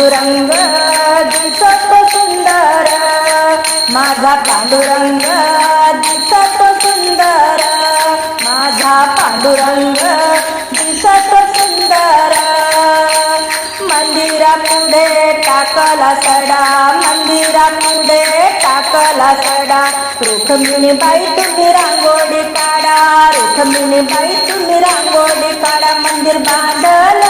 पांडुरंग दिसत सुंदर. माझा पांडुरंग दिसत सुंदर. माझा पांडुरंग दिसत सुंदर. मंदिरा पुढे टाकला सडा मंदिरा पुढे टाकला सडा. रुक्मिणी बाई तुम्ही रांगोळी काढा. रुक्मिणी बाई तुम्ही रांगोळी काढा. मंदिर बांधलं.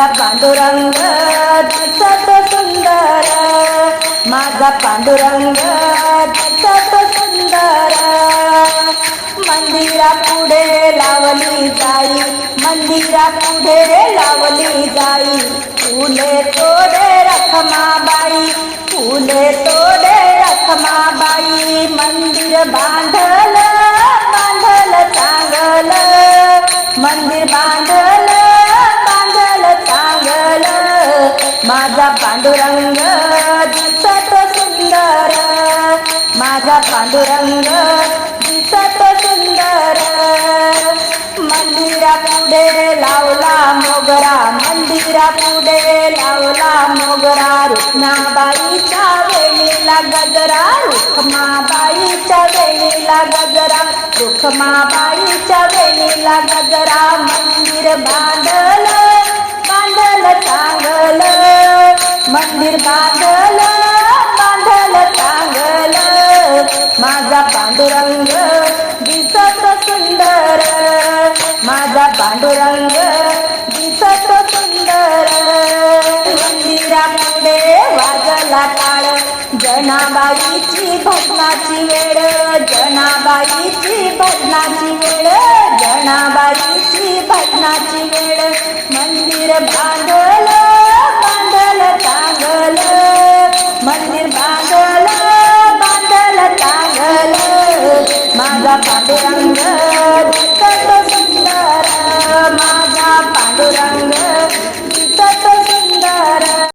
माझा पांडुरंग दिसत सुंदर. माझा पांडुरंग दिसत सुंदर. मंदिरा पुढे लावली जाई मंदिरा पुढे लावली जाई. फुले तोडे रखमा माझा पांडुरंग दिसत सुंदर. माझा पांडुरंग दिसत सुंदर. मंदिरा पुढे लावला मोगरा मंदिरा पुढे लावला मोगरा. रुक्माबाईच्या वेणीला गजरा रुक्माबाईच्या वेणीला गजरा. रुक्माबाईच्या वेणीला गजरा मंदिर बांधल मंदिर बांधल बांधल चांगल. माझा पांडुरंग दिसत सुंदर. माझा पांडुरंग दिसत सुंदर. मंदिरा वाजला काळ. जनाबाईची भजनाची वेळ जनाबाईची भजनाची वेळ जनाबाईची भजनाची वेळ. मंदिर बांधल